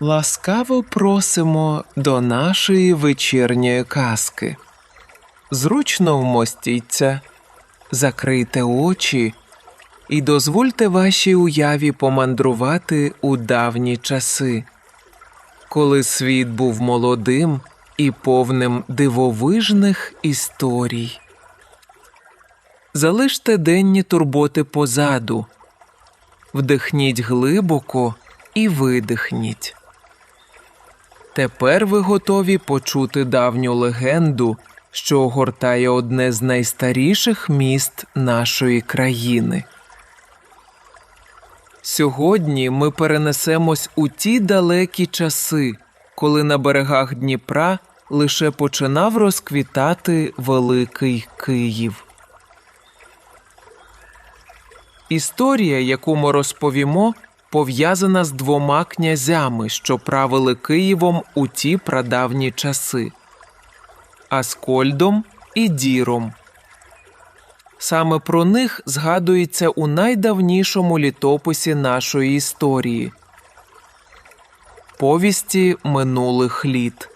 Ласкаво просимо до нашої вечірньої казки. Зручно вмостіться, закрийте очі і дозвольте вашій уяві помандрувати у давні часи, коли світ був молодим і повним дивовижних історій. Залиште денні турботи позаду, вдихніть глибоко і видихніть. Тепер ви готові почути давню легенду, що огортає одне з найстаріших міст нашої країни. Сьогодні ми перенесемось у ті далекі часи, коли на берегах Дніпра лише починав розквітати Великий Київ. Історія, яку ми розповімо, пов'язана з двома князями, що правили Києвом у ті прадавні часи Аскольдом і Діром. Саме про них згадується у найдавнішому літописі нашої історії Повісті минулих літ.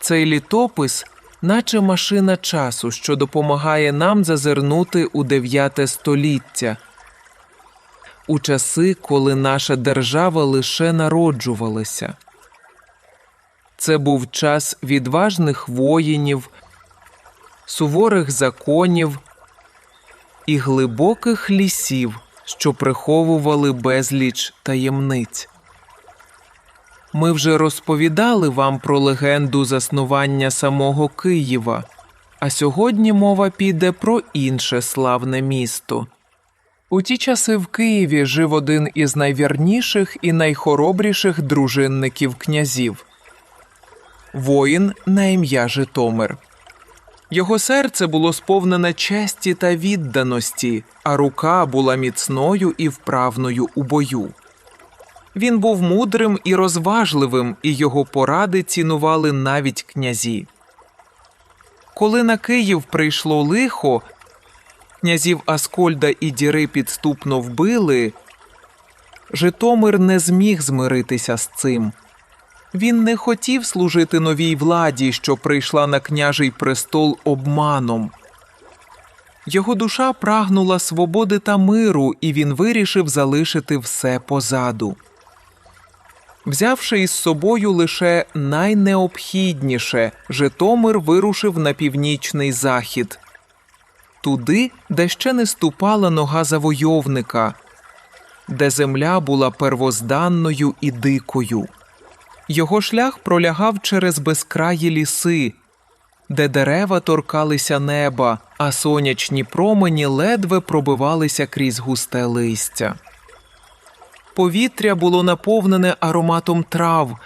Цей літопис, наче машина часу, що допомагає нам зазирнути у дев'яте століття, у часи, коли наша держава лише народжувалася. Це був час відважних воїнів, суворих законів і глибоких лісів, що приховували безліч таємниць. Ми вже розповідали вам про легенду заснування самого Києва, а сьогодні мова піде про інше славне місто. У ті часи в Києві жив один із найвірніших і найхоробріших дружинників князів воїн на ім'я Житомир. Його серце було сповнене честі та відданості, а рука була міцною і вправною у бою. Він був мудрим і розважливим, і його поради цінували навіть князі. Коли на Київ прийшло лихо, князів Аскольда і Діри підступно вбили, Житомир не зміг змиритися з цим. Він не хотів служити новій владі, що прийшла на княжий престол обманом. Його душа прагнула свободи та миру, і він вирішив залишити все позаду. Взявши із собою лише найнеобхідніше, Житомир вирушив на північний захід, туди, де ще не ступала нога завойовника, де земля була первозданною і дикою. Його шлях пролягав через безкраї ліси, де дерева торкалися неба, а сонячні промені ледве пробивалися крізь густе листя. Повітря було наповнене ароматом трав,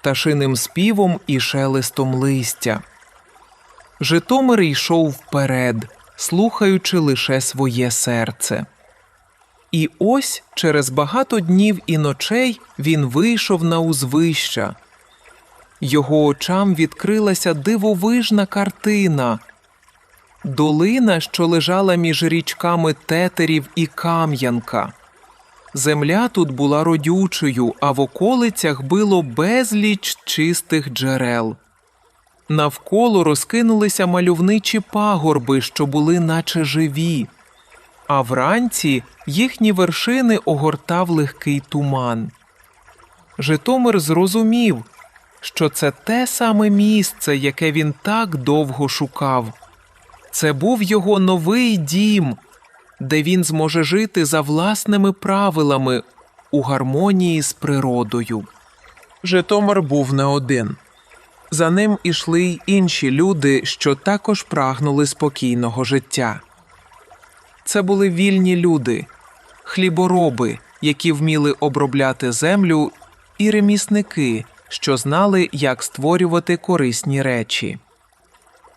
пташиним співом і шелестом листя. Житомир йшов вперед, слухаючи лише своє серце. І ось через багато днів і ночей він вийшов на узвища. Його очам відкрилася дивовижна картина. Долина, що лежала між річками тетерів і Кам'янка. Земля тут була родючою, а в околицях било безліч чистих джерел. Навколо розкинулися мальовничі пагорби, що були наче живі, а вранці їхні вершини огортав легкий туман. Житомир зрозумів, що це те саме місце, яке він так довго шукав. Це був його новий дім, де він зможе жити за власними правилами у гармонії з природою. Житомир був не один. За ним ішли й інші люди, що також прагнули спокійного життя. Це були вільні люди, хлібороби, які вміли обробляти землю, і ремісники, що знали, як створювати корисні речі.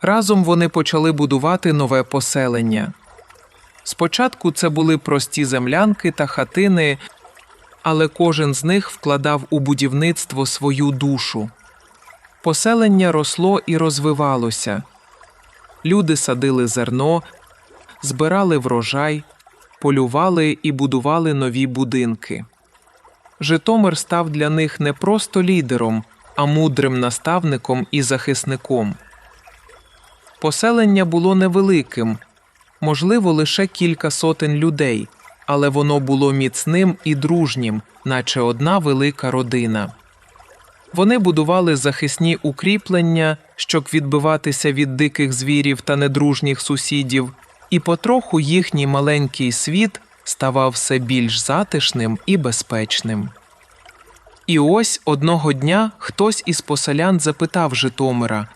Разом вони почали будувати нове поселення. Спочатку це були прості землянки та хатини, але кожен з них вкладав у будівництво свою душу. Поселення росло і розвивалося. Люди садили зерно, збирали врожай, полювали і будували нові будинки. Житомир став для них не просто лідером, а мудрим наставником і захисником. Поселення було невеликим, можливо, лише кілька сотень людей, але воно було міцним і дружнім, наче одна велика родина. Вони будували захисні укріплення, щоб відбиватися від диких звірів та недружніх сусідів, і потроху їхній маленький світ ставав все більш затишним і безпечним. І ось одного дня хтось із поселян запитав Житомира,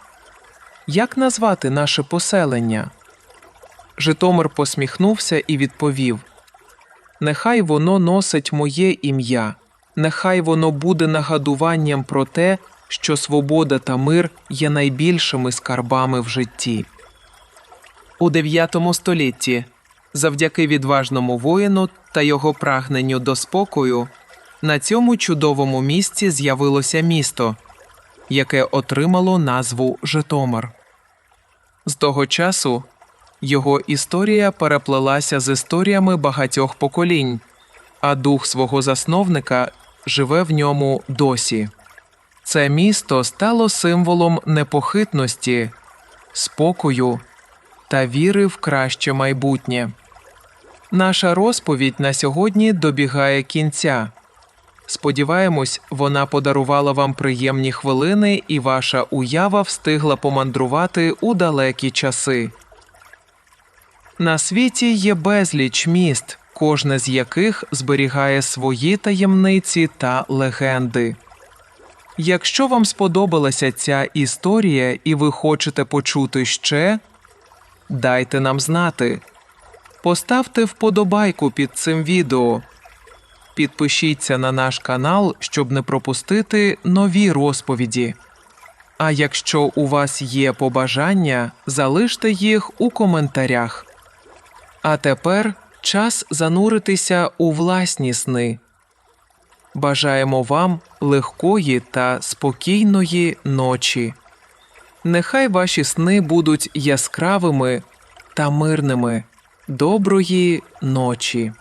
як назвати наше поселення? Житомир посміхнувся і відповів: Нехай воно носить моє ім'я, нехай воно буде нагадуванням про те, що свобода та мир є найбільшими скарбами в житті. У 9 столітті, завдяки відважному воїну та його прагненню до спокою, на цьому чудовому місці з'явилося місто, яке отримало назву Житомир. З того часу його історія переплелася з історіями багатьох поколінь, а дух свого засновника живе в ньому досі. Це місто стало символом непохитності, спокою та віри в краще майбутнє. Наша розповідь на сьогодні добігає кінця. Сподіваємось, вона подарувала вам приємні хвилини, і ваша уява встигла помандрувати у далекі часи. На світі є безліч міст, кожне з яких зберігає свої таємниці та легенди. Якщо вам сподобалася ця історія і ви хочете почути ще, дайте нам знати. Поставте вподобайку під цим відео. Підпишіться на наш канал, щоб не пропустити нові розповіді. А якщо у вас є побажання, залиште їх у коментарях. А тепер час зануритися у власні сни. Бажаємо вам легкої та спокійної ночі. Нехай ваші сни будуть яскравими та мирними. Доброї ночі!